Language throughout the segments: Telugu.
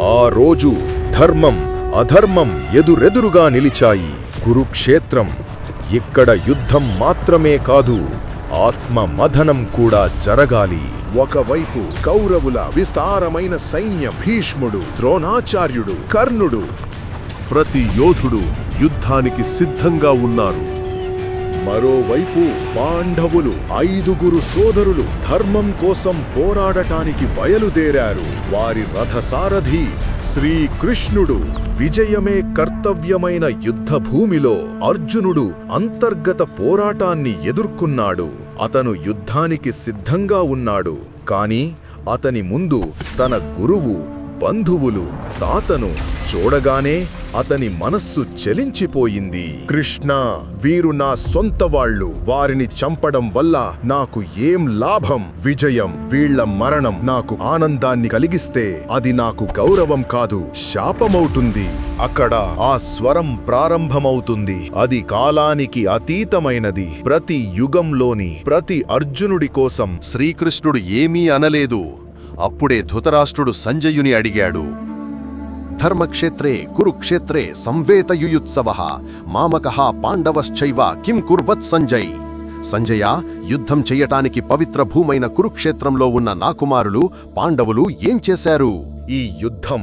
ఆ రోజు ధర్మం అధర్మం ఎదురెదురుగా నిలిచాయి. కురుక్షేత్రం ఇక్కడ యుద్ధం మాత్రమే కాదు ఆత్మ మథనం కూడా జరగాలి. ఒకవైపు కౌరవుల విస్తారమైన సైన్య భీష్ముడు ద్రోణాచార్యుడు కర్ణుడు ప్రతి యోధుడు యుద్ధానికి సిద్ధంగా ఉన్నారు. మరోవైపు పాండవులు ఐదుగురు సోదరులు ధర్మం కోసం పోరాడటానికి బయలుదేరారు. వారి రథసారథి శ్రీకృష్ణుడు. విజయమే కర్తవ్యమైన యుద్ధభూమిలో అర్జునుడు అంతర్గత పోరాటాన్ని ఎదుర్కొన్నాడు. అతను యుద్ధానికి సిద్ధంగా ఉన్నాడు. కాని అతని ముందు తన గురువు బంధువులు తాతను చూడగానే అతని మనస్సు చలించిపోయింది. కృష్ణ వీరు నా సొంత వాళ్ళు. వారిని చంపడం వల్ల నాకు ఏం లాభం? విజయం వీళ్ళ మరణం నాకు ఆనందాన్ని కలిగిస్తే అది నాకు గౌరవం కాదు శాపమవుతుంది. అక్కడ ఆ స్వరం ప్రారంభమవుతుంది. అది కాలానికి అతీతమైనది. ప్రతి యుగంలోని ప్రతి అర్జునుడి కోసం శ్రీకృష్ణుడు ఏమీ అనలేదు. అప్పుడే ధృతరాష్ట్రుడు సంజయుని అడిగాడు ధర్మక్షేత్రే కురుక్షేత్రే సంవేతయుయుత్సవ మామక పాండవశ్చైవ కిం కుర్వత్ సంజయ్ సంజయ యుద్ధం చెయ్యటానికి పవిత్ర భూమైన కురుక్షేత్రంలో ఉన్న నా కుమారులు పాండవులు ఏం చేశారు? ఈ యుద్ధం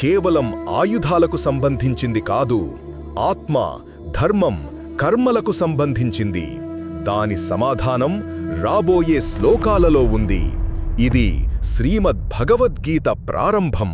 కేవలం ఆయుధాలకు సంబంధించింది కాదు ఆత్మ ధర్మం కర్మలకు సంబంధించింది. దాని సమాధానం రాబోయే శ్లోకాలలో ఉంది. ఇది శ్రీమద్భగవద్గీత ప్రారంభం.